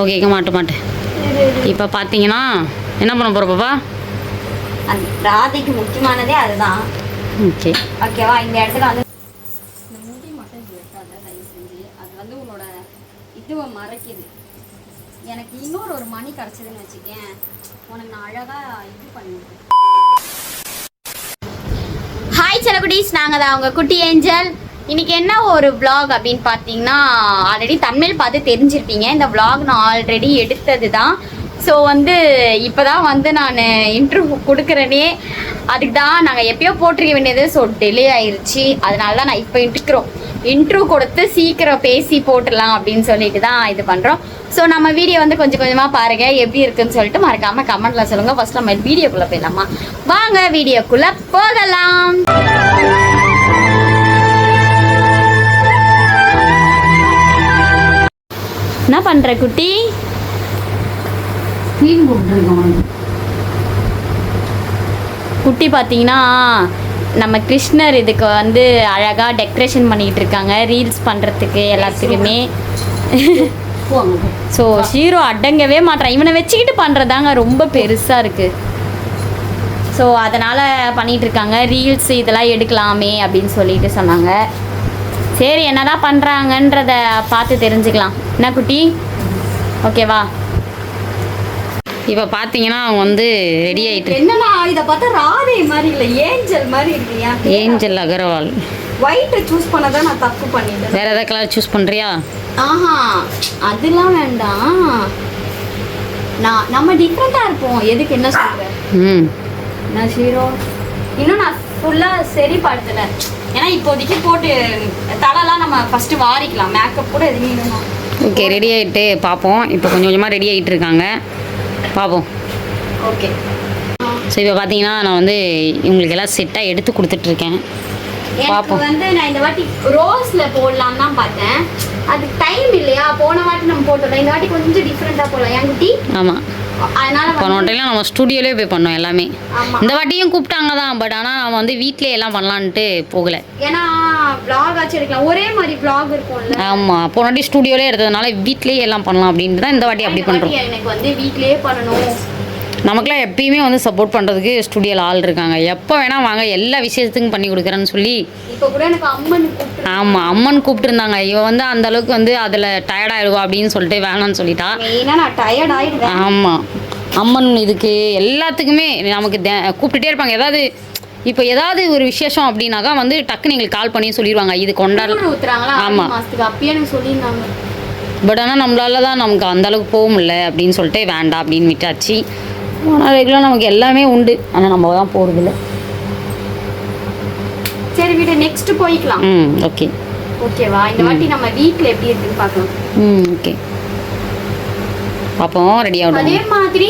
ஓகேங்க மாட்ட மாட்டேன் இப்போ பார்த்தீங்கன்னா என்ன பண்ண போகிற பாப்பா? ராதைக்கு முக்கியமானதே அதுதான். ஓகே ஓகேவா இந்த இடத்துல வந்து இந்த முடி மட்டும் வெட்டாத தயவு செஞ்சு அது வந்து உன்னோட இதுவை மறைக்குது. எனக்கு இன்னொரு ஒரு மணி கிடச்சதுன்னு வச்சுக்கேன். உனக்கு நான் அழகாக இது பண்ணுவேன் ஹாய் செலகுடீஸ் நாங்கள் தான் அவங்க குட்டி ஏஞ்சல். இன்னைக்கு என்ன ஒரு வ்ளாக் அப்படின்னு பார்த்தீங்கன்னா ஆல்ரெடி தமிழ் பார்த்து தெரிஞ்சிருப்பீங்க. இந்த வ்ளாக் நான் ஆல்ரெடி எடுத்தது தான் ஸோ வந்து இப்போ தான் வந்து நான் இன்டர்வியூ கொடுக்குறேனே. அதுக்கு தான் நாங்கள் எப்பயோ போட்டிருக்க வேண்டியது ஸோ டிலே ஆயிடுச்சு அதனால தான் நான் இப்போ இன்ட்டுக்கிறோம் இன்ட்ரூ கொடுத்து சீக்கிரம் பேசி போட்டுடலாம் அப்படின்னு சொல்லிட்டு தான் இது பண்ணுறோம் ஸோ நம்ம வீடியோ வந்து கொஞ்சம் கொஞ்சமாக பாருங்கள் எப்படி இருக்குன்னு சொல்லிட்டு மறக்காமல் கமெண்ட்டில் சொல்லுங்கள் ஃபஸ்ட் நம்ம வீடியோக்குள்ளே போயிடலாமா? வாங்க வீடியோக்குள்ளே போகலாம். என்ன பண்ணுற குட்டி? மீன் போட்டுருக்கோம் குட்டி பார்த்தீங்கன்னா நம்ம கிருஷ்ணர் இதுக்கு வந்து அழகாக டெக்கரேஷன் பண்ணிக்கிட்டு இருக்காங்க ரீல்ஸ் பண்ணுறதுக்கு எல்லாத்துக்குமே ஸோ ஹீரோ அடங்கவே மாட்றான். இவனை வச்சுக்கிட்டு பண்ணுறதாங்க ரொம்ப பெருசாக இருக்குது ஸோ அதனால் பண்ணிகிட்டு இருக்காங்க ரீல்ஸ் இதெல்லாம் எடுக்கலாமே அப்படின்னு சொல்லிட்டு சொன்னாங்க. சரி என்னதான் பண்ணுறாங்கன்றத பார்த்து தெரிஞ்சுக்கலாம். என்ன குட்டி? ஓகேவா? இப்போ பார்த்தீங்கன்னா அவங்க வந்து ரெடி ஆகிட்டு என்னன்னா இதை பார்த்தா ராதே மாதிரி இல்லை ஏஞ்சல் மாதிரி இருக்கியா ஏஞ்சல் அகர்வால். ஒயிட்டை சூஸ் பண்ணதான் நான் தப்பு பண்ணிட்டேன். வேற ஏதாவது கலர் சூஸ் பண்ணுறியா ஆஹா அதெல்லாம் வேண்டாம். நான் நம்ம டிஃப்ரெண்ட்டாக இருப்போம். எதுக்கு என்ன சொல்கிறேன் ம். நான் ஹீரோ இன்னும் நான் ஃபுல்லாக சரி படுத்தலை. ஏன்னா இப்போதைக்கு போட்டு தலைலாம் நம்ம ஃபஸ்ட்டு வாரிக்கலாம். மேக்கப் கூட எதுவுமே ஓகே ரெடி ஆகிட்டு பார்ப்போம் இப்போ கொஞ்சம் கொஞ்சமாக ரெடி ஆகிட்டு இருக்காங்க. பார்ப்போம் ஓகே. ஸோ இப்போ பார்த்தீங்கன்னா நான் வந்து இவங்களுக்கு எல்லாம் செட்டாக எடுத்து கொடுத்துட்ருக்கேன் பார்ப்போம். வந்து நான் இந்த வாட்டி ரோஸ்ல போடலாம் தான் பார்த்தேன். அதுக்கு டைம் இல்லையா? போன வாட்டி நம்ம போட்டோம் இந்த வாட்டி கொஞ்சம் டிஃப்ரெண்டா போடலாம். என் குட்டி? ஆமாம் போன வாட்டிலாம் நம்ம ஸ்டூடியோலேயே போய் பண்ணோம் எல்லாமே. இந்த வாட்டியும் கூப்பிட்டாங்க தான் பட் ஆனால் நம்ம வந்து வீட்டிலே எல்லாம் பண்ணலான்ட்டு போகலை. ஏன்னா vlog ஆச்சும் எடுக்கலாம். ஒரே மாதிரி vlog இருக்கும்ல. ஆமாம் போன வாட்டி ஸ்டூடியோலே எடுத்ததுனால வீட்லேயே எல்லாம் பண்ணலாம் அப்படின்ட்டு தான் இந்த வாட்டி அப்படி பண்ணுறோம் எனக்கு வந்து வீட்லயே பண்ணணும். நமக்குலாம் எப்பயுமே வந்து சப்போர்ட் பண்ணுறதுக்கு ஸ்டுடியோவில் ஆள் இருக்காங்க. எப்போ வேணால் வாங்க எல்லா விஷயத்துக்கும் பண்ணி கொடுக்குறேன்னு சொல்லி. இப்போ கூட எனக்கு அம்மன் கூப்பிட்டு ஆமாம் அம்மன் கூப்பிட்டுருந்தாங்க. இவ வந்து அந்த அளவுக்கு வந்து அதில் டயர்டாயிடுவா அப்படின்னு சொல்லிட்டு வேணாம்னு சொல்லிட்டா. டயர்ட் ஆமாம் அம்மன் இதுக்கு எல்லாத்துக்குமே நமக்கு கூப்பிட்டுட்டே இருப்பாங்க. ஏதாவது இப்போ ஏதாவது ஒரு விசேஷம் அப்படின்னாக்கா வந்து டக்குன்னு எங்களுக்கு கால் பண்ணி சொல்லிடுவாங்க இது கொண்டாடலாம் கூழ் ஊத்துறாங்களா? ஆறு ஆமா. மாசத்துக்கு அப்பயே எனக்கு சொல்லியிருந்தாங்க. பட் ஆனால் நம்மளால தான் நமக்கு அந்த அளவுக்கு போக முடியல அப்படின்னு சொல்லிட்டு வேண்டாம் அப்படின்னு விட்டாச்சு. ஆனால் ரெகுலராக நமக்கு எல்லாமே உண்டு. ஆனால் நம்ம தான் போகிறதில்ல சரி விட நெக்ஸ்ட் போய்க்கலாம். ம் ஓகே ஓகேவா இந்த வாட்டி நம்ம வீட்ல எப்படி இருக்குன்னு பார்க்கலாம். ம் ஓகே பார்ப்போம் ரெடி அதே ஆகட்டும் மாதிரி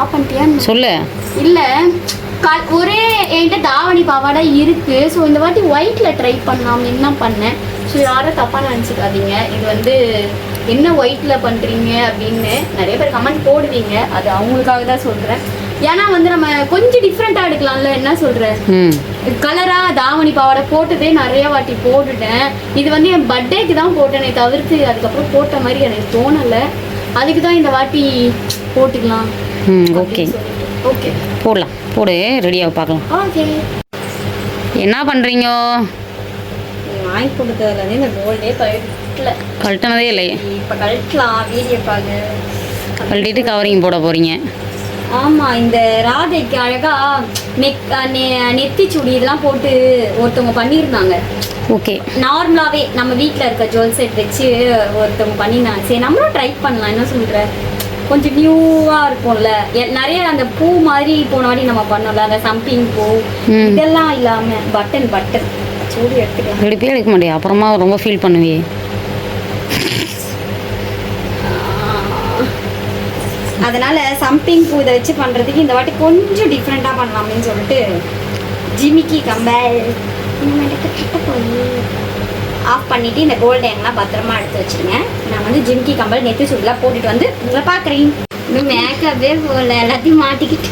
ஆஃப் பண்ணிட்டியா சொல்லு. இல்ல கல் ஒரே என்கிட்ட தாவணி பாவாடை இருக்கு. ஸோ இந்த வாட்டி ஒயிட்ல ட்ரை பண்ணலாம். என்ன பண்ணேன்? ஸோ யாரும் தப்பா நினச்சிக்காதீங்க. இது வந்து என்ன ஒயிட்ல பண்றீங்க? அப்படின்னு நிறைய பேர் கமெண்ட் போடுவீங்க. அது அவங்களுக்காக தான் சொல்றேன். ஏன்னா வந்து நம்ம கொஞ்சம் டிஃப்ரெண்டா எடுக்கலாம்ல. என்ன சொல்ற ம். கலரா தாவணி பாவாடை போட்டதே நிறைய வாட்டி போட்டுட்டேன். இது வந்து என் பர்த்டேக்கு தான் போட்டேனே தவிர்த்து அதுக்கப்புறம் போட்ட மாதிரி எனக்கு தோணலை. அதுக்கு தான் இந்த வாட்டி போட்டுக்கலாம். ஓகே. ஓகே. போடலாம். போடு ரெடியாக பார்க்கலாம். ஓகே. என்ன பண்ணுறீங்க வாங்கி கொடுத்ததுலேருந்து இந்த கோல்டே கழட்டல. கழட்டினதே இல்லை இப்போ கழட்டலாம் வீடியோ பாரு. கழட்டிட்டு கவரிங் போட போகிறீங்க ஆமாம் இந்த ராதைக்கு அழகா நெக் நெத்தி சுடி இதெல்லாம் போட்டு ஒருத்தவங்க பண்ணியிருந்தாங்க. ஓகே. நார்மலாகவே நம்ம வீட்டில் இருக்க ஜுவல் செட் வச்சு ஒருத்தவங்க பண்ணியிருந்தாங்க. சரி நம்மளும் ட்ரை பண்ணலாம். என்ன சொல்கிற கொஞ்சம் நியூவாக இருக்கும்ல. நிறைய அந்த பூ மாதிரி போன வாட்டி நம்ம பண்ணோம்ல அந்த சம்பிங் பூ. இதெல்லாம் இல்லாமல் பட்டன் பட்டன் சூடு எடுத்துக்கலாம். எடுப்பே எடுக்க மாட்டியா? அப்புறமா ரொம்ப ஃபீல் பண்ணுவியே. அதனால சம்பிங் பூ இதை வச்சு பண்ணுறதுக்கு இந்த வாட்டி கொஞ்சம் டிஃப்ரெண்ட்டாக பண்ணலாமேன்னு சொல்லிட்டு ஜிமிக்கி கம்பல் ஆஃப் பண்ணிட்டு இந்த கோல்டு எல்லாம் பத்திரமா எடுத்து வச்சிருங்க. நான் வந்து ஜிமிக்கி கம்பல் நெத்தி சுடலாம் போட்டுட்டு வந்து உங்களை பார்க்குறேன். இன்னும் மேக்கப்பே போகல எல்லாத்தையும் மாட்டிக்கிட்டு.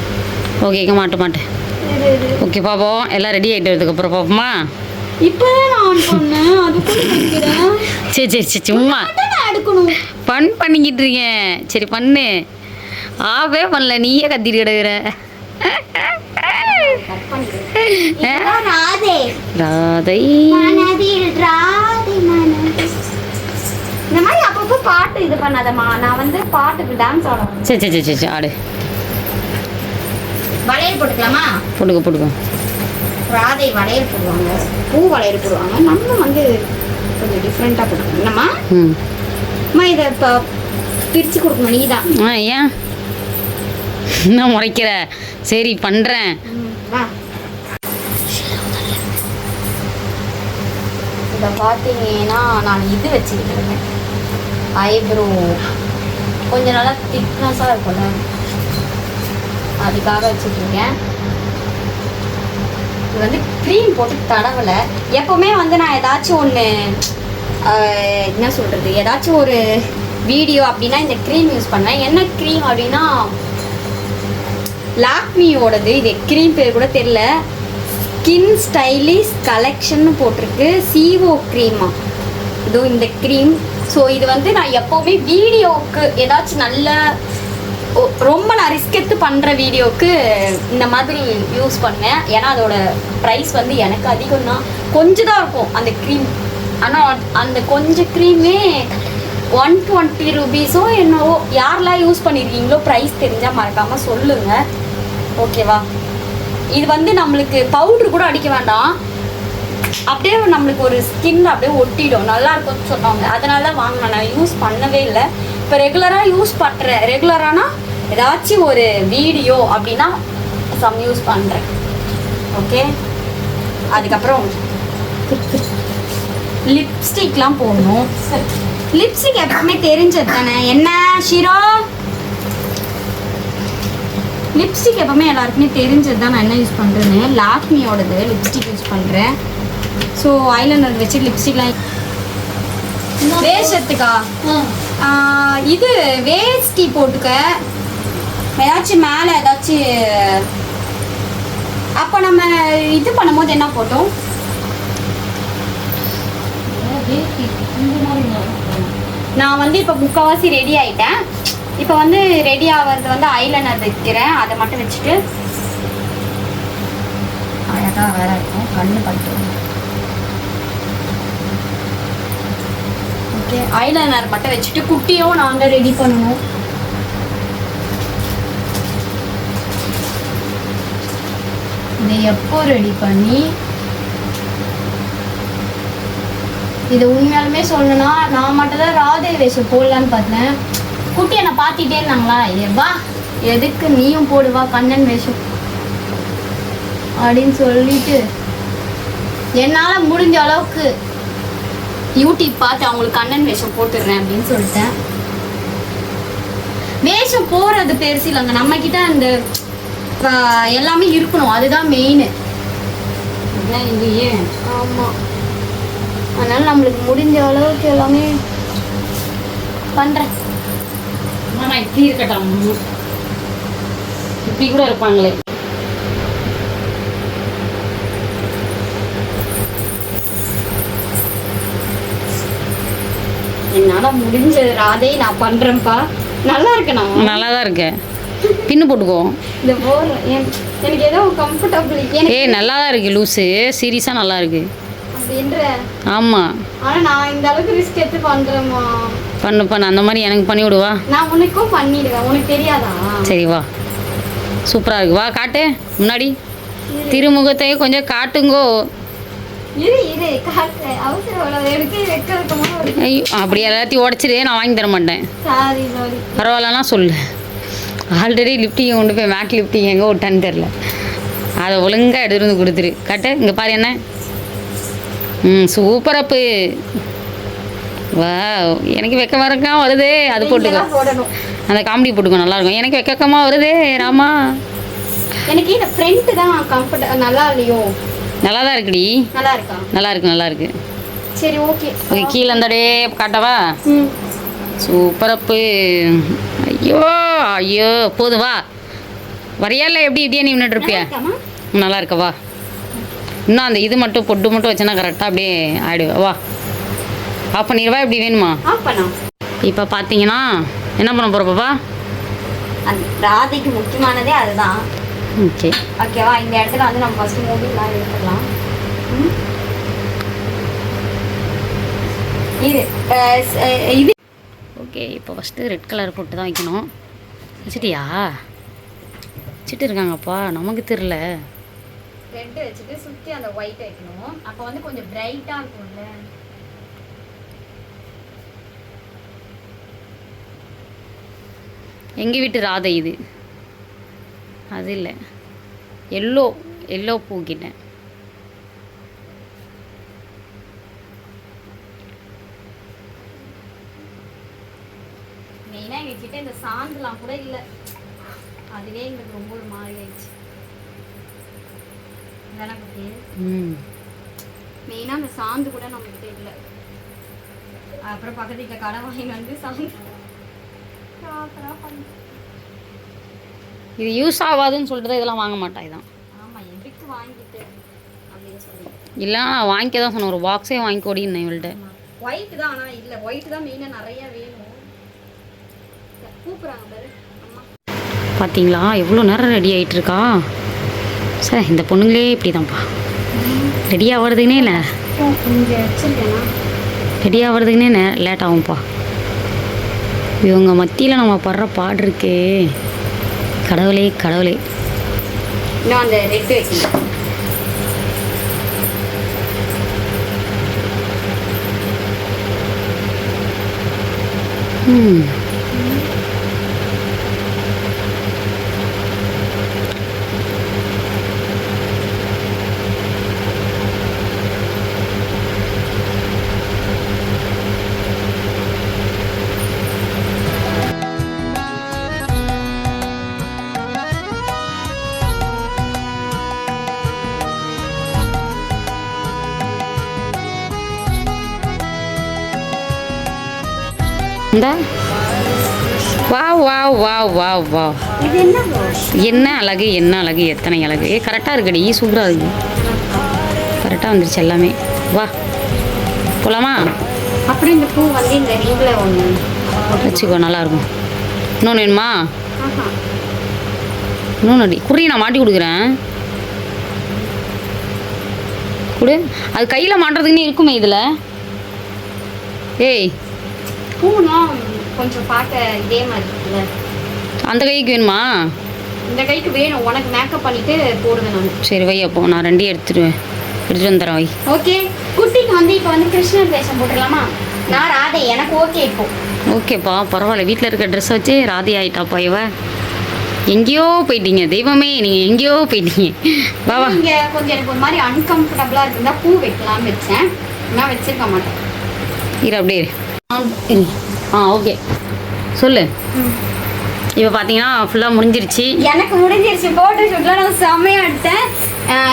ஓகே மாட்ட மாட்டேன் ஓகே பார்ப்போம் எல்லாம் ரெடி ஆகிட்டு அப்புறம் நினைக்கிறேன். சரி சரி சரி சும்மா. ஃபன் பண்ணிக்கிட்டு இருக்கேன். சரி பண்ணு. ஆவே பண்ணல. நீயே கத்திட்டு கிடக்குற. ராதே இந்த மாதிரி அப்பப்போ பாட்டு இது பண்ணாதம்மா. நான் வந்து பாட்டுக்கு டான்ஸ் ஆடணும். சரி சரி சரி சரி ஆடு. வளையல் போட்டுக்கலாமா? போட்டுக்கோ போட்டுக்கோ. ராதை வளையல் போடுவாங்க. பூ வளையல் போடுவாங்க. நம்ம வந்து கொஞ்சம் டிஃப்ரெண்ட்டாக போட்டுக்கணும். என்னம்மா? ம். அம்மா இதை இப்போ பிரித்து கொடுக்கணும். நீ தான் ஆ ஏன்? என்ன முறைக்கிற? சரி பண்ணுறேன் வா. இதை பார்த்தீங்கன்னா நான் இது வச்சுக்கிட்டு ஐப்ரோ கொஞ்சம் நல்லா திக்னஸாக இருக்கும்ல. அதுக்காக வச்சுட்ருக்கேன் இது வந்து க்ரீம் போட்டு தடவலை. எப்போவுமே வந்து நான் ஏதாச்சும் ஒன்று என்ன சொல்கிறது ஏதாச்சும் ஒரு வீடியோ அப்படின்னா இந்த க்ரீம் யூஸ் பண்ணுவேன். என்ன க்ரீம் அப்படின்னா லாக்மியோடது இது க்ரீம் பேர் கூட தெரில ஸ்கின் ஸ்டைலிஷ் கலெக்ஷன் போட்டிருக்கு. சிஓ க்ரீமா இதோ இந்த க்ரீம் ஸோ இது வந்து நான் எப்போவுமே வீடியோவுக்கு ஏதாச்சும் நல்ல ரொம்ப நான் ரிஸ்க் எடுத்து பண்ணுற வீடியோவுக்கு இந்த மாதிரி யூஸ் பண்ணேன் ஏன்னா அதோட ப்ரைஸ் வந்து எனக்கு அதிகம் தான். கொஞ்சம் தான் இருக்கும் அந்த க்ரீம் ஆனால் அந்த கொஞ்சம் க்ரீமே ஒன் டுவெண்ட்டி ருபீஸோ என்னவோ யாரெல்லாம் யூஸ் பண்ணியிருக்கீங்களோ ப்ரைஸ் தெரிஞ்சால் மறக்காமல் சொல்லுங்கள் ஓகேவா? இது வந்து நம்மளுக்கு பவுட்ரு கூட அடிக்க வேண்டாம். அப்படியே நம்மளுக்கு ஒரு ஸ்கின் அப்படியே ஒட்டிடும். நல்லா இருக்கும்னு சொன்னாங்க. அதனால தான் வாங்கினேன். நான் யூஸ் பண்ணவே இல்லை. இப்போ ரெகுலராக யூஸ் பண்ணுறேன் ரெகுலரானா ஏதாச்சும் ஒரு வீடியோ அப்படின்னா சம் யூஸ் பண்ணுறேன் ஓகே அதுக்கப்புறம் லிப்ஸ்டிக்லாம் போடணும். லிப்ஸ்டிக் எப்பவுமே தெரிஞ்சது தானே என்ன ஷிரோ? லிப்ஸ்டிக் எப்பவுமே எல்லாருக்குமே தெரிஞ்சது தான் நான் என்ன யூஸ் பண்ணுறேன்னு லாக்மியோடது லிப்ஸ்டிக் யூஸ் பண்ணுறேன் ஸோ ஐலைனர் வச்சு லிப்ஸ்டிக்லாம் வேஷத்துக்கா? இது வேஷ்டி போட்டுக்க. ஏதாச்சும் மேலே ஏதாச்சும் அப்போ நம்ம இது பண்ணும்போது என்ன போட்டோம்? நான் வந்து இப்போ முக்கால்வாசி ரெடி ஆயிட்டேன். இப்போ வந்து ரெடி ஆகிறது வந்து ஐலைனர் வைக்கிறேன். அதை மட்டும் வச்சுட்டு. அழகாக வேற இருக்கும். கண்ணு பட்டு ஓகே ஐலைனர் மட்டும் வச்சுட்டு குட்டியும் நாங்கள் ரெடி பண்ணணும் இதை எப்போ ரெடி பண்ணி? இது உண்மையாலுமே சொல்லணும்னா நான் மட்டும் தான் ராதே வேஷம் போடலான்னு பார்த்தேன். குட்டி என்னை பார்த்துட்டே இருந்தாங்களா? ஏவா எதுக்கு நீயும் போடுவா கண்ணன் வேஷம். அப்படின்னு சொல்லிட்டு என்னால் முடிஞ்ச அளவுக்கு யூடியூப் பார்த்து அவங்களுக்கு கண்ணன் வேஷம் போட்டுடுறேன் அப்படின்னு சொல்லிட்டேன். வேஷம் போடுறது பெருசு இல்லைங்க. நம்ம கிட்ட அந்த எல்லாமே இருக்கணும். அதுதான் மெயின் இல்லையே. ஆமாம் அதனால நம்மளுக்கு முடிஞ்ச அளவுக்கு எல்லாமே பண்ணுறேன் நான் இப்படி இருக்கட்டும். இப்படி கூட இருப்பாங்களே. என்னால் முடிஞ்சது ராதே நான் பண்ணுறேன்ப்பா நல்லா இருக்கேண்ணா நல்லா தான் இருக்கு. பின்னு போட்டுக்கோ. இந்த என்- எனக்கு ஏதோ கம்ஃபர்டபுள் ஏய் நல்லா தான் இருக்கு லூஸு சீரியஸாக நல்லா இருக்கு அப்படின்ற. ஆமாம் ஆனால் நான் இந்த அளவுக்கு ரிஸ்க் எடுத்து பண்ணுறேம்மா பண்ணு பண்ணு. அந்த மாதிரி எனக்கு பண்ணி விடுவா நான் உனக்கும் பண்ணிடுவேன். உனக்கு தெரியாதா? சரி வா. சூப்பராக இருக்கு. வா காட்டு. முன்னாடி. திருமுகத்தை கொஞ்சம் காட்டுங்கோ. ஐயோ அப்படி எல்லாத்தையும் உடச்சிரு. நான் வாங்கி தர மாட்டேன். பரவாயில்லனா சொல்லு. ஆல்ரெடி லிஃப்டிங்கை கொண்டு போய் மேட் லிஃப்டிங் எங்கே விட்டான்னு தெரில அதை ஒழுங்காக எடுத்துட்டு வந்து கொடுத்துரு. காட்டு. இங்கே பாரு என்ன. ம் சூப்பர் அப்பு வா எனக்கு வெக்கமாக இருக்கா வருதே. அது போட்டுக்கோ. அந்த காமெடி போட்டுக்கோ நல்லா இருக்கும் எனக்கு வெக்கமாக வருதே ராமா. எனக்கு இந்த ஃப்ரண்ட் தான் கம்ஃபர்ட் நல்லா இல்லையோ? நல்லா தான் இருக்குடி. நல்லா இருக்கா நல்லா இருக்கு நல்லா இருக்கு சரி ஓகே ஓகே கீழே இருந்தடே காட்டவா? ம். சூப்பர் அப்பு ஐயோ ஐயோ போதும் வா. வரையால எப்படி இப்படியே நீ நின்றுட்டு இருப்பியா? நல்லா இருக்க வா இன்னும் அந்த இது மட்டும் பொட்டு மட்டும் வச்சேன்னா கரெக்டாக அப்படியே ஆயிடுவா. வா. ஆஃப் பண்ணிடுவா? இப்படி வேணுமா? இப்போ பார்த்தீங்கன்னா என்ன பண்ண போகிற பாப்பா? ராதைக்கு முக்கியமானதே அதுதான். ஓகே. ஓகேவா இந்த இடத்துல வந்து நம்ம ஃபர்ஸ்ட் மூவிலாம் எடுத்துடலாம் ம். இது இது. ஓகே இப்போ ஃபஸ்ட்டு ரெட் கலர் போட்டு தான் வைக்கணும். வச்சுட்டியா? வச்சுட்டு இருக்காங்கப்பா நமக்கு தெரில ரெட் வச்சுட்டு சுற்றி அந்த ஒயிட் வைக்கணும். அப்போ வந்து கொஞ்சம் பிரைட்டாக இருக்கும்ல. எங்கள் வீட்டு ராதை இது. அது இல்லை. எல்லோ எல்லோ பூக்கிட்டேன் மெயினாக எங்ககிட்ட இந்த சாந்துலாம் கூட இல்லை. அதுவே எங்களுக்கு ரொம்ப ஒரு மாதிரி ஆயிடுச்சு குட்டி மெயினாக அந்த சாந்து கூட நம்மகிட்ட இல்லை. அப்புறம் பக்கத்து வீட்டில் கடை வாங்கி வந்து சாந்து. இது யூஸ் ஆகாதுன்னு சொல்லிட்டு தான் இதெல்லாம் வாங்க மாட்டா இதான். இல்லை நான் வாங்கிக்க தான் சொன்னேன். ஒரு பாக்ஸே வாங்கிக்கோடின்னு இவள்கிட்ட ஒயிட் தான் ஆனால் இல்லை ஒயிட் தான் மெயினாக நிறைய வேணும். கூப்பிட்றாங்க பாரு பார்த்தீங்களா எவ்வளோ நேரம் ரெடி ஆகிட்டு இருக்கா சார் இந்த பொண்ணுங்களே இப்படி தான்ப்பா ரெடி ஆகிறதுக்குனே இல்லை. ரெடி ஆகிறதுக்குனே லேட் ஆகும்ப்பா. இவங்க மத்தியில் நம்ம படுற பாடு இருக்கே. கடவுளே கடவுளே. இன்னும் அந்த ரெட் வைக்கணும் ம். இந்த வா வா வா வா வா என்ன அழகு என்ன அழகு எத்தனை அழகு. ஏ கரெக்டாக இருக்குடி சூப்பராக இருக்கு. கரெக்டாக வந்துருச்சு எல்லாமே. வா போலாமா? அப்புறம் இந்த பூ வந்து இந்த ரிங்கில் ஒன்று வச்சுக்கோ நல்லாயிருக்கும். இன்னொன்று வேணுமா? இன்னொன்று அடி குறி நான் மாட்டி கொடுக்குறேன். கொடு. அது கையில் மாட்டுறதுக்குன்னு இருக்குமே இதில். ஏய் பூலாம் கொஞ்சம் பார்க்க இதே மாதிரி இருக்குல்ல. அந்த கைக்கு வேணுமா? இந்த கைக்கு வேணும். உனக்கு மேக்கப் பண்ணிட்டு போடுவேன் நான். சரி வை அப்போ. நான் ரெண்டையும் எடுத்துட்டு எடுத்துட்டு வந்துடுறேன் வை. ஓகே. குட்டிக்கு வந்து இப்போ வந்து கிருஷ்ணர் வேஷம் போட்டுடலாமா? நான் ராதை. எனக்கு ஓகே இப்போ. ஓகேப்பா பரவாயில்ல. வீட்டில் இருக்க ட்ரெஸ் வச்சு ராதி ஆயிட்டாப்பா இவ. எங்கேயோ போயிட்டீங்க. தெய்வமே நீங்கள் எங்கேயோ போயிட்டீங்க. வா இங்க கொஞ்சம் எனக்கு ஒரு மாதிரி அன்கம்ஃபர்டபுளா இருந்தா பூ வைக்கலாம்னு வச்சேன். நான் வச்சிருக்க மாட்டேன். இரு அப்படியே. ஆ, ஓகே. சொல்லு. இப்போ பார்த்தீங்கன்னா ஃபுல்லாக முடிஞ்சிருச்சு. எனக்கு முடிஞ்சிருச்சு. போட்டோ ஷூட்ல நான் செம்மையா எடுத்தேன்.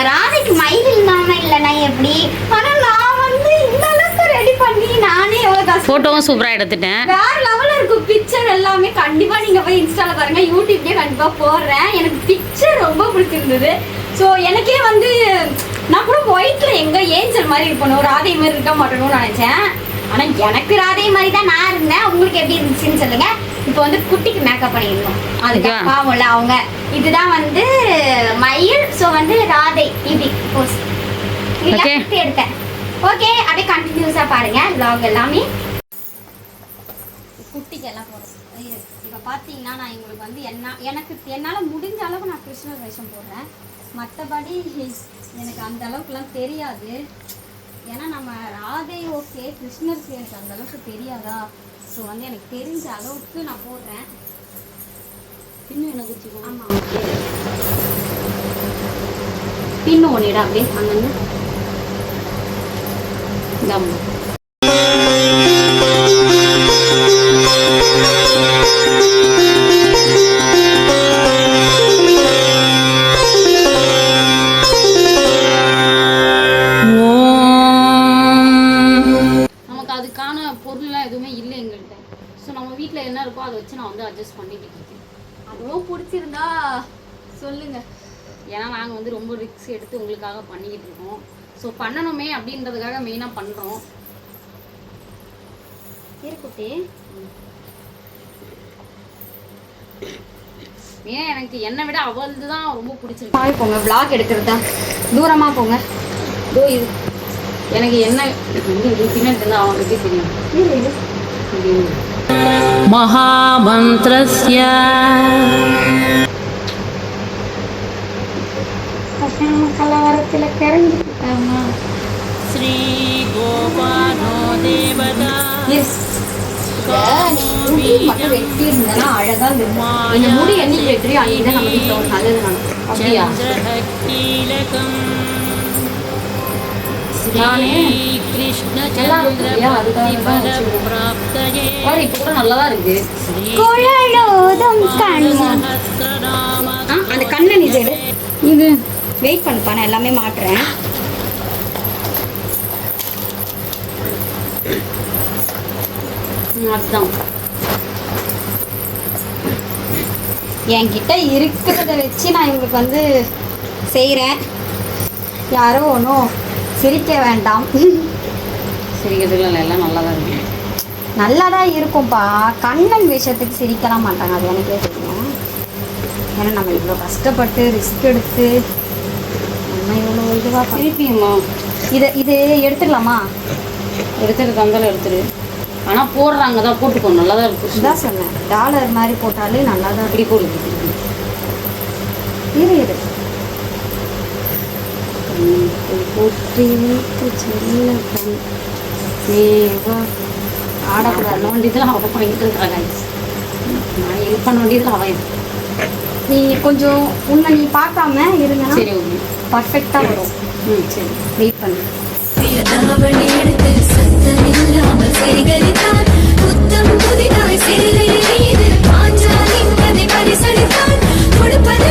ராதைக்கு மயில் இல்லாம இல்லைனா எப்படி? ஆனா நான் வந்து இந்த அளவுக்கு ரெடி பண்ணி நானே எவ்வளவு கஷ்டம் ஃபோட்டோவும் சூப்பராக எடுத்துட்டேன். வேற லெவல்ல இருக்கும். பிக்சர் எல்லாமே கண்டிப்பா நீங்க போய் இன்ஸ்டால பாருங்க. யூடியூப்லயே கண்டிப்பா போடுறேன். எனக்கு பிக்சர் ரொம்ப பிடிச்சிருந்தது. ஸோ எனக்கே வந்து நான் கூட ஒயிட்ல எங்க ஏஞ்சல் மாதிரி இருக்கணும். ராதை மாதிரி இருக்க மாட்டேணும்னு நினைச்சேன். ஆனா எனக்கு ராதை மாதிரி தான் நான் இருந்தேன். உங்களுக்கு எப்படி இருந்துச்சுன்னு சொல்லுங்க. இப்போ வந்து குட்டிக்கு மேக்கப் பண்ணிடணும். அதுக்கு. பாவம்ல அவங்க. இதுதான் வந்து மயில் ஸோ வந்து ராதை இப்படி போஸ். எடுத்தேன். ஓகே அப்படியே கண்டினியூஸா பாருங்க. vlog எல்லாமே. குட்டிக்கு எல்லாம் போடுறோம் இப்போ பார்த்தீங்கன்னா நான் எங்களுக்கு வந்து என்ன எனக்கு என்னால் முடிஞ்ச அளவு நான் கிருஷ்ணர் வேஷம் போடுறேன். மற்றபடி எனக்கு அந்த அளவுக்குலாம் தெரியாது. ஏன்னா நம்ம ராதை ஓகே கிருஷ்ணருக்கு எனக்கு அந்த அளவுக்கு தெரியாதா? ஸோ வந்து எனக்கு தெரிஞ்ச அளவுக்கு நான் போடுறேன் இன்னும் எனக்கு ஆமாம் பின்னு ஒன்றிடா அப்படியே அங்கன்னு இந்தாம்மா. உங்களுக்காக பண்ணிக்கிட்டு இருக்கோம் ஸோ பண்ணணுமே அப்படின்றதுக்காக மெயினாக பண்ணுறோம் இருக்குட்டி ஏன் எனக்கு என்னை விட அவளது தான் ரொம்ப பிடிச்சிருக்கு. பாய் போங்க vlog எடுக்கிறது? தான் தூரமாக போங்க. இதோ இது. எனக்கு என்ன பின்னாடி இருந்தால் அவனுக்கே தெரியும். இரு, శ్యామ కలవరతిల కరంగి శ్రీ గోపానో దేవతా அழகா இருக்கு அந்த கண்ணன் இது இது வெயிட் பண்ணுப்பா நான் எல்லாமே மாட்டுறேன். அதுதான். என்கிட்ட இருக்கிறத வச்சு நான் இவங்களுக்கு வந்து செய்கிறேன் யாரும் ஒன்றும் சிரிக்க வேண்டாம். சிரிக்கிறதுல எல்லாம் நல்லா தான் இருக்கு. நல்லா தான் இருக்கும்ப்பா கண்ணன் விஷயத்துக்கு சிரிக்கலாம் மாட்டாங்க அது எனக்கே தெரியும். ஏன்னா நம்ம இவ்வளோ கஷ்டப்பட்டு ரிஸ்க் எடுத்து இதுவாக திருப்பியுமா. இதை இது எடுத்துடலாமா? எடுத்துட்டு தந்தாலும் எடுத்துரு ஆனால் போடுறாங்க தான் போட்டுக்கோ நல்லா தான் இருக்கு. இதான் சொன்னேன். டாலர் மாதிரி போட்டாலே நல்லா தான் அப்படி போடுது இரு இரு. வைத்து செல்ல கண் ஆடக்கூடாது வேண்டியதில் அவன் பண்ணிட்டு இருக்கிறாங்க நான் இது பண்ண வேண்டியதில் அவன் நீ கொஞ்சம் உன்னை நீ பார்க்காம இருங்கன்னா சரி ஓகே பர்ஃபெக்டாக வரும். ம் சரி. வெயிட் பண்ணு. புதிதாய் சேலை பாஞ்சாலின் கதை பரிசளித்தான். கொடுப்பது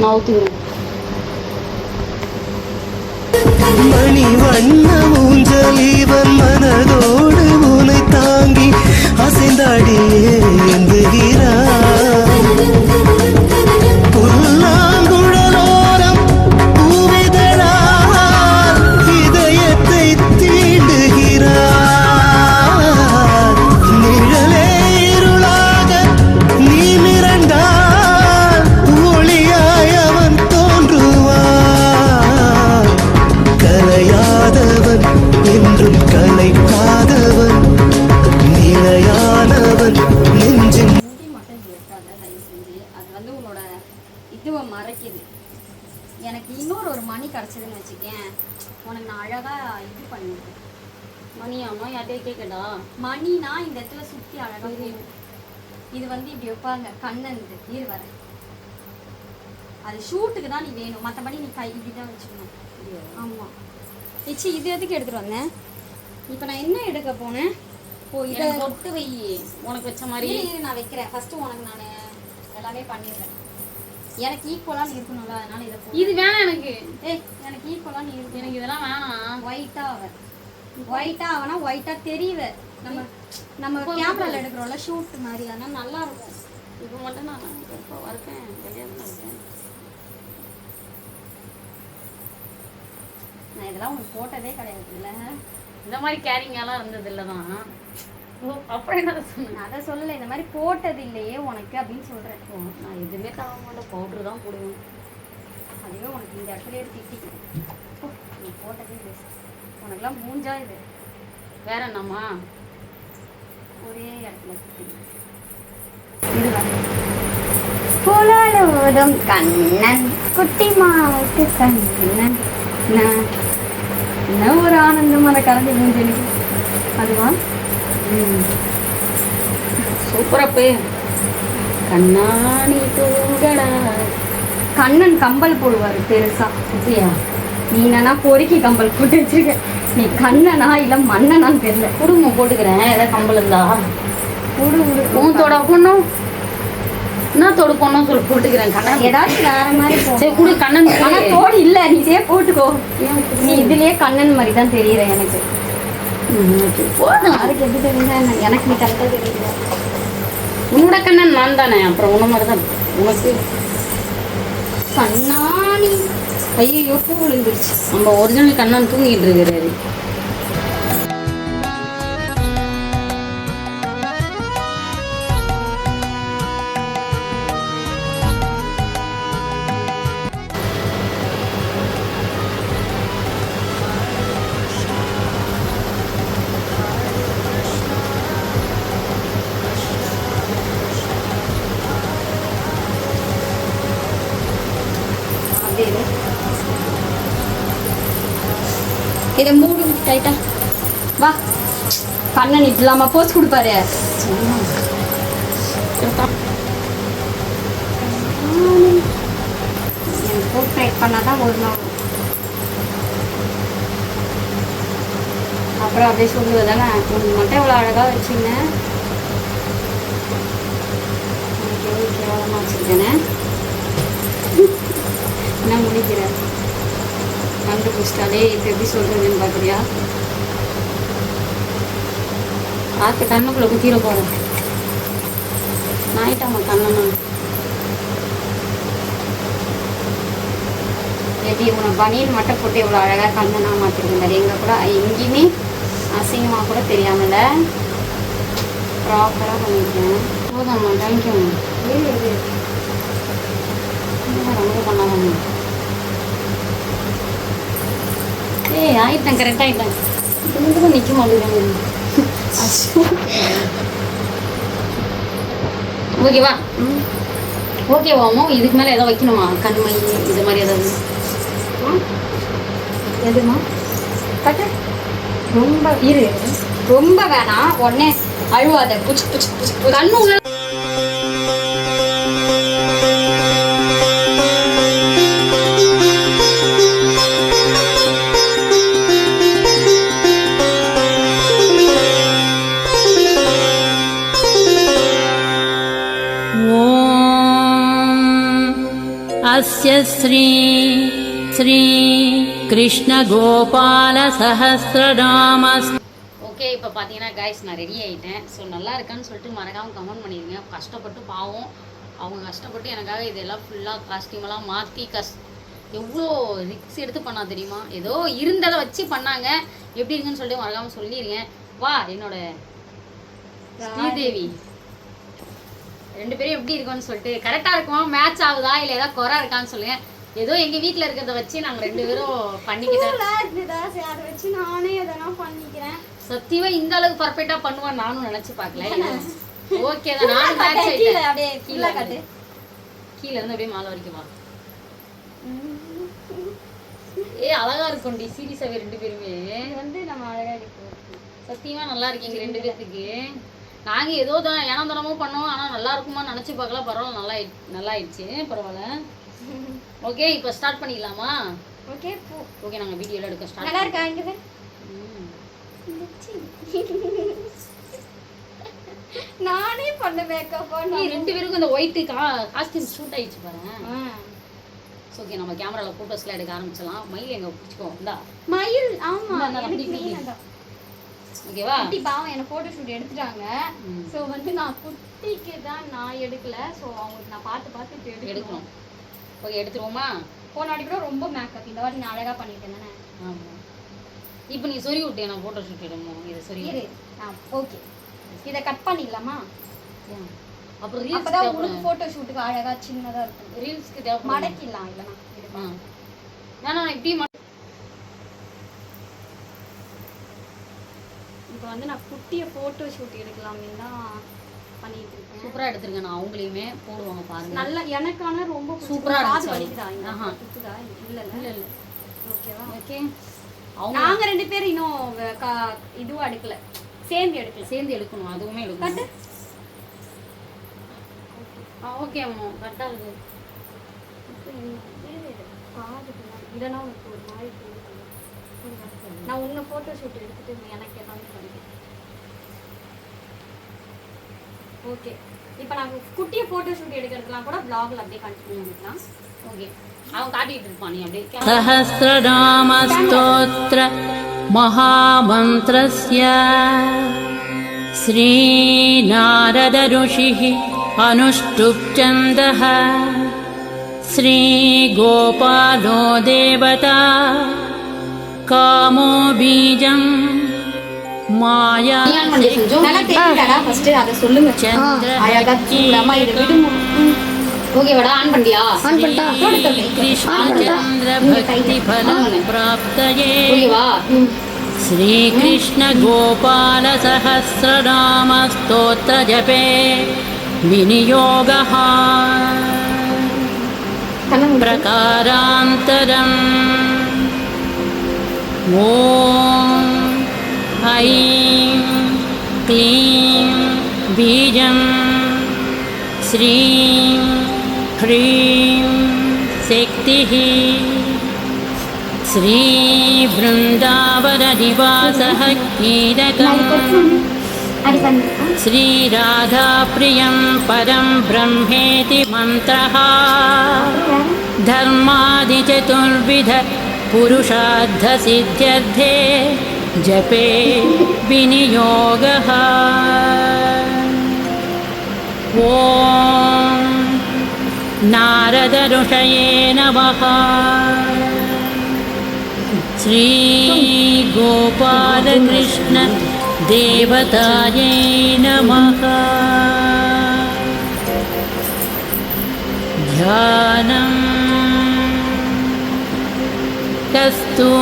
நான் ஊற்றுக்கிறேன் மணி வண்ண ஊஞ்சல் இவன் மனதோ ஆமாம் நிச்சி இது எதுக்கு எடுத்துகிட்டு வந்தேன் இப்போ நான் என்ன எடுக்க போனேன்? ஓ இதை தொட்டு வை. உனக்கு வச்ச மாதிரி. நான் வைக்கிறேன். ஃபர்ஸ்ட் உனக்கு நான் எல்லாமே பண்ணிடுறேன். எனக்கு ஈக்குவலாக இருக்கணும்ல அதனால இதை இது வேணாம் எனக்கு. ஏய் எனக்கு ஈக்குவலாக நீ இருக்கணும் எனக்கு இதெல்லாம் வேணாம். ஒயிட்டாக அவ. ஒயிட்டாக அவனா ஒயிட்டாக தெரியவ. நம்ம நம்ம கேமரால எடுக்கிறோம்ல ஷூட் மாதிரி அதனால நல்லா இருக்கும். இப்போ மட்டும் நான் இப்போ இருக்கேன். கல்யாணம் நான் இதெல்லாம் உனக்கு போட்டதே கிடையாது. இல்லை. இந்த மாதிரி கேரிங்காலாம் இருந்தது இல்லை தான். ஓ அப்புறம் என்ன சொன்னேன் நான் அதை சொல்லலை. இந்த மாதிரி போட்டது இல்லையே உனக்கு அப்படின்னு சொல்கிறேன் நான் எதுவுமே தர மாட்டேன் பவுட்ரு தான் போடுவேன். அதுவே உனக்கு இந்த இடத்துல ஓ, நீ போட்டதே பேசு உனக்கெல்லாம் மூஞ்சா இது? வேற என்னம்மா? ஒரே இடத்துல புலழுவதும் கண்ணன் குட்டி மாவுக்கு கண்ணன். நான் என்ன ஒரு ஆனந்தம் அந்த கரண்டி மூஞ்சலுக்கு அதுவா சூப்பரப்பு கண்ணாணி தூங்கடா. கண்ணன் கம்பல் போடுவார் பெருசா. அப்படியா? நீ என்னன்னா பொறுக்கி கம்பல் போட்டு வச்சிருக்க. நீ கண்ணனா இல்ல மன்னனான்னு தெரியல. குடும்பம் போட்டுக்கிறேன் ஏதாவது கம்பல் இருந்தா. விடு உன் தொட பொண்ணும் என்ன தொடு பொண்ணும் சொல்லி போட்டுக்கிறேன் கண்ணன் ஏதாச்சும் வேற மாதிரி சரி குடு கண்ணன் ஆனா கொடு. தோடு இல்ல நீ இதே போட்டுக்கோ. நீ இதுலயே கண்ணன் மாதிரி தான் தெரியற எனக்கு. போதும் அதுக்கு எப்படி தெரியுங்க எனக்கு நீ கரெக்டா தெரியல உன்னோட கண்ணன் நான் தானே? அப்புறம் உன்ன மாதிரி தான் உனக்கு. கண்ணாணி ஐயோ பூ விழுந்துருச்சு நம்ம ஒரிஜினல் கண்ணன் தூங்கிட்டு இருக்கிறாரு. வா. கண்ணன் இல்லாம போஸ்ட் கொடுப்பாரு. எனக்கு பண்ணாதான் ஒரு நாள். அப்புறம் அப்படியே சொல்லுவது தானே உனக்கு மட்டும் இவ்வளோ அழகாக வச்சுருந்தேன் எவ்வளோ கேவலமாக வச்சுருக்கேனே. என்ன முடிக்கிற? கண்டுபிடிச்சிட்டாலே இப்போ எப்படி சொல்கிறதுன்னு பார்க்குறியா பார்த்து கண்ணுக்குள்ளே குத்திர போகிறேன் நாயிட்டாம்மா கண்ணம்மா. எப்படி இவனை பனியன் மட்டும் போட்டு இவ்வளோ அழகாக கண்ணனாக மாற்றிருக்கேன் எங்கே கூட எங்கேயுமே அசிங்கமாக கூட தெரியாமல் ப்ராப்பராக பண்ணியிருக்கேன். போதாம்மா தேங்க்யூம்மா ரொம்ப பண்ணாதம்மா ஏய் ஆயிட்டேன் கரெக்டாக ஆயிட்டேன் இது கூட நிற்க மாட்டேங்குது. ஓகேவா ஓகேவாமோ இதுக்கு மேலே ஏதோ வைக்கணுமா? கண்மை இது மாதிரி ஏதாவது? எதுமா? கட்டு ரொம்ப இரு. ரொம்ப வேணாம். உடனே அழுவாத. புச்சு புச்சு புச்சு புச்சு. கண்ணு உள்ள श्री श्री कृष्णगोपालसहस्रनाम ஓகே இப்போ பார்த்தீங்கன்னா கைஸ் நான் ரெடி ஆகிட்டேன் ஸோ நல்லா இருக்கான்னு சொல்லிட்டு மறக்காமல் கமெண்ட் பண்ணிடுங்க கஷ்டப்பட்டு பாவம் அவங்க கஷ்டப்பட்டு எனக்காக இதெல்லாம் ஃபுல்லாக காஸ்டியூமெல்லாம் மாற்றி கஷ் எவ்வளோ ரிக்ஸ் எடுத்து பண்ணா தெரியுமா ஏதோ இருந்ததை வச்சு பண்ணாங்க எப்படி இருக்குன்னு சொல்லிட்டு மறக்காமல் சொல்லிடுங்க வா என்னோட ஸ்ரீதேவி ரெண்டு பேரும் எப்படி இருக்கும்னு சொல்லிட்டு கரெக்டாக இருக்குமா? மேட்ச் ஆகுதா? இல்லை ஏதாவது குறை இருக்கான்னு சொல்லுங்க. ஏதோ எங்கள் வீட்டில் இருக்கிறத வச்சு நாங்கள் ரெண்டு பேரும் பண்ணிக்கிட்டோம் அதை வச்சு நானே எதனா பண்ணிக்கிறேன். சத்தியமா இந்த அளவுக்கு பர்ஃபெக்டா பண்ணுவான்னு நானும் நினைச்சு பார்க்கல. ஓகே தான். நானும் மேட்ச் கீழே ஆயிட்டேன். அப்படியே கீழே கட்டு. கீழ இருந்து அப்படியே மேல வரைக்கும் ஏ அழகா இருக்கும்டி. சீரியஸாவே ரெண்டு பேருமே. வந்து நம்ம அழகா இருக்கு. சத்தியமா நல்லா இருக்கீங்க ரெண்டு பேத்துக்கு. நாங்க ஏதோ தான் ஏனந்தனமும் பண்ணோம் ஆனா நல்லா இருக்குமா நினைச்சு பார்க்கல. பரவாயில்ல நல்லா நல்லா ஆயிடுச்சு. பரவாயில்ல. ஓகே இப்போ ஸ்டார்ட் பண்ணிக்கலாமா? ஓகே ஓகே நாங்க வீடியோல எடுக்க ஸ்டார்ட் நல்லா இருக்கா இங்க. நானே பண்ண மேக்கப் ஏய் ரெண்டு பேருக்கும் இந்த ஒயிட் கா காஸ்டியூம் சூட் ஆயிடுச்சு பாரு. ஓகே நம்ம கேமரால போட்டோஸ்லாம் எடுக்க ஆரம்பிச்சலாம் மயில் எங்க பிடிச்சிக்கோ இந்தா. மயில் ஆமா இந்தா, இந்தா, எனக்கு இப்படி, இப்படி. main அதான். ஓகேவா? குட்டி பாவம் எனக்கு போட்டோ ஷூட் எடுத்துட்டாங்க. சோ வந்து நான் குட்டிக்கு தான் நான் எடுக்கல. சோ அவங்களுக்கு நான் பார்த்து பார்த்து எடுக்கணும். எடுக்கணும். ஓகே எடுத்துருவோமா? போன வாட்டி கூட ரொம்ப மேக்கப் இந்த வாட்டி நான் அழகா பண்ணிட்டேன் தானே? ஆமா. இப்போ நீ சொறி விட்டு நான் போட்டோ ஷூட் எடுமோ இதை சொறி இரு. ஓகே இதை கட் பண்ணிடலாமா? அப்புறம் ரீல்ஸ் அப்பதான் உனக்கு தேவைப்படும் போட்டோ ஷூட்டுக்கு அழகா சின்னதா இருக்கும். ரீல்ஸ்க்கு தேவைப்படும் மடக்கிடலாம் இல்லைனா நான் இப்படி இப்போ வந்து நான் குட்டிய போட்டோ ஷூட் எடுக்கலாமே தான் பண்ணிட்டு இருக்கேன். சூப்பரா எடுத்திருக்கேன் நான் அவங்களையுமே போடுவாங்க பாருங்க. நல்ல எனக்கான ரொம்ப பிடிச்சது. சூப்பரா காது. வலிக்குதா ஆஹா. குத்துதா? இல்ல இல்ல. இல்ல ஓகேவா ஓகே. நாங்க ரெண்டு பேரும் இன்னும் இதுவும் எடுக்கல. சேர்ந்து எடுக்கல. சேர்ந்து எடுக்கணும் அதுவுமே எடுக்கணும். ஓகே அம்மா. கரெக்டாக இருக்கு. காது பின்னாடி. இல்லைன்னா உனக்கு ஒரு மாதிரி தெரியும். நான் உன்னை போட்டோ ஷூட் எடுத்துட்டு எனக்கு எல்லாமே ஓகே இப்போ நாங்கள் குட்டியை ஃபோட்டோ ஷூட் எடுக்கிறதுலாம் கூட vlogல அப்படியே கண்டினியூ பண்ணிக்கலாம் ஓகே அவன் காட்டிட்டு இருப்பான் நீ அப்படியே सहस्रनामस्तोत्र महामन्त्रस्य श्रीनारदऋषिः अनुष्टुप्छन्दः श्रीगोपालो देवता कामो बीजं माया நல்லா தெரியுதாடா ஃபர்ஸ்ட் அதை சொல்லுங்க அழகா தூளாம இது விடுங்க ஓகேவாடா ஆன் பண்ணியா कृष्णचन्द्रभक्तिफलं प्राप्तये ஓகேவா श्रीकृष्णगोपालसहस्रनामस्तोत्रजपे विनियोगः प्रकारान्तरम् ॐ ऐं क्लीं बीजं श्रीं ह्रीं शक्तिः श्रीवृन्दावननिवासः कीलकम् श्रीराधाप्रियं परं ब्रह्मेति मन्त्रः धर्मादिचतुर्विध पुरुषार्थसिद्ध्यर्थे जपे विनियोगः। ॐ नारदऋषये नमः। श्रीगोपालकृष्ण देवतायै नमः। ध्यानम् कस्तूरीतिलकम्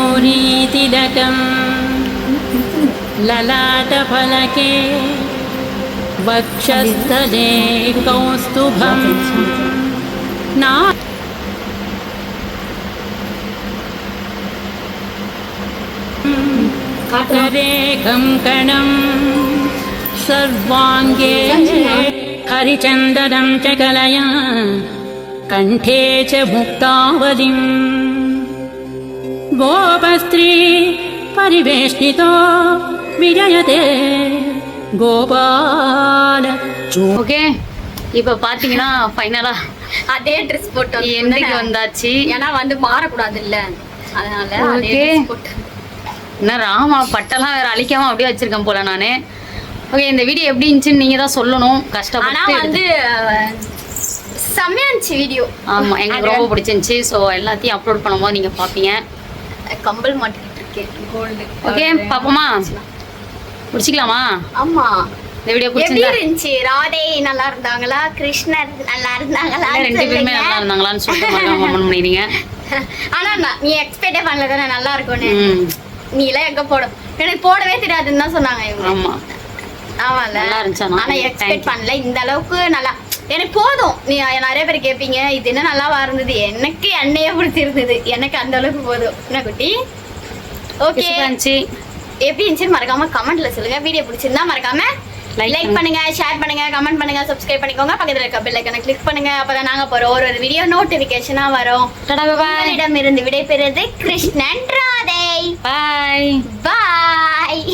ललाटफलके वक्षस्थले कौस्तुभम् ना करेकं कणं सर्वाङ्गे हरिचन्दनं च कलया कण्ठे च मुक्तावलिम् गोपस्त्री परिवेष्टितो விஜயதே ஓகே இப்போ பார்த்தீங்கன்னா ஃபைனலாக அதே ட்ரெஸ் போட்டு என்னைக்கு வந்தாச்சு. ஏன்னா வந்து மாறக்கூடாது இல்லை அதனால ஓகே. என்ன ராமா பட்டெல்லாம் வேற அழிக்காம அப்படியே வச்சிருக்கேன் போல நானு. ஓகே இந்த வீடியோ எப்படி இருந்துச்சுன்னு நீங்க தான் சொல்லணும். கஷ்டப்பட்டு வந்து செம்மையா இருந்துச்சு வீடியோ ஆமா எங்களுக்கு ரொம்ப பிடிச்சிருந்துச்சு. ஸோ எல்லாத்தையும் அப்லோட் பண்ணும்போது நீங்க பாப்பீங்க. கம்பல் மாட்டிக்கிட்டு இருக்கேன். ஓகே பாப்போமா? முடிச்சிக்கலாமா ஆமா. இந்த வீடியோ எப்படி பிடிச்சிருந்தா இருந்துச்சு? ராதே நல்லா இருந்தாங்களா? கிருஷ்ணர் நல்லா இருந்தாங்களா? ரெண்டு பேருமே நல்லா இருந்தாங்களான்னு சொல்லிட்டு மறக்காம கமெண்ட் பண்ணிடுங்க ஆனா நீ எக்ஸ்பெக்டே பண்ணல தானே நல்லா இருக்கும்னு. நீ எல்லாம் எங்க போட எனக்கு போடவே தெரியாதுன்னு தான் சொன்னாங்க இவங்க. ஆமா. ஆமால நல்லா இருந்துச்சு ஆனா. எக்ஸ்பெக்ட். பண்ணல. இந்த அளவுக்கு நல்லா எனக்கு போதும். நீ நிறைய பேர் கேட்பீங்க இது என்ன நல்லாவா இருந்தது எனக்கு என்னையே பிடிச்சிருந்தது. எனக்கு அந்த அளவுக்கு போதும். என்ன குட்டி? ஓகே எப்படி இருந்துச்சு மறக்காம கமெண்ட்ல சொல்லுங்க. வீடியோ பிடிச்சிருந்தா மறக்காம லைக் பண்ணுங்க. ஷேர் பண்ணுங்க கமெண்ட் பண்ணுங்க சப்ஸ்கிரைப் பண்ணிக்கோங்க. பக்கத்துல இருக்க பெல் ஐக்கனை கிளிக் பண்ணுங்க. அப்பதான் நாங்க போற ஒரு ஒரு வீடியோ நோட்டிபிகேஷனா வரும். உங்களிடம் இருந்து விடைபெறுவது கிருஷ்ணன் ராதை. பாய் பாய்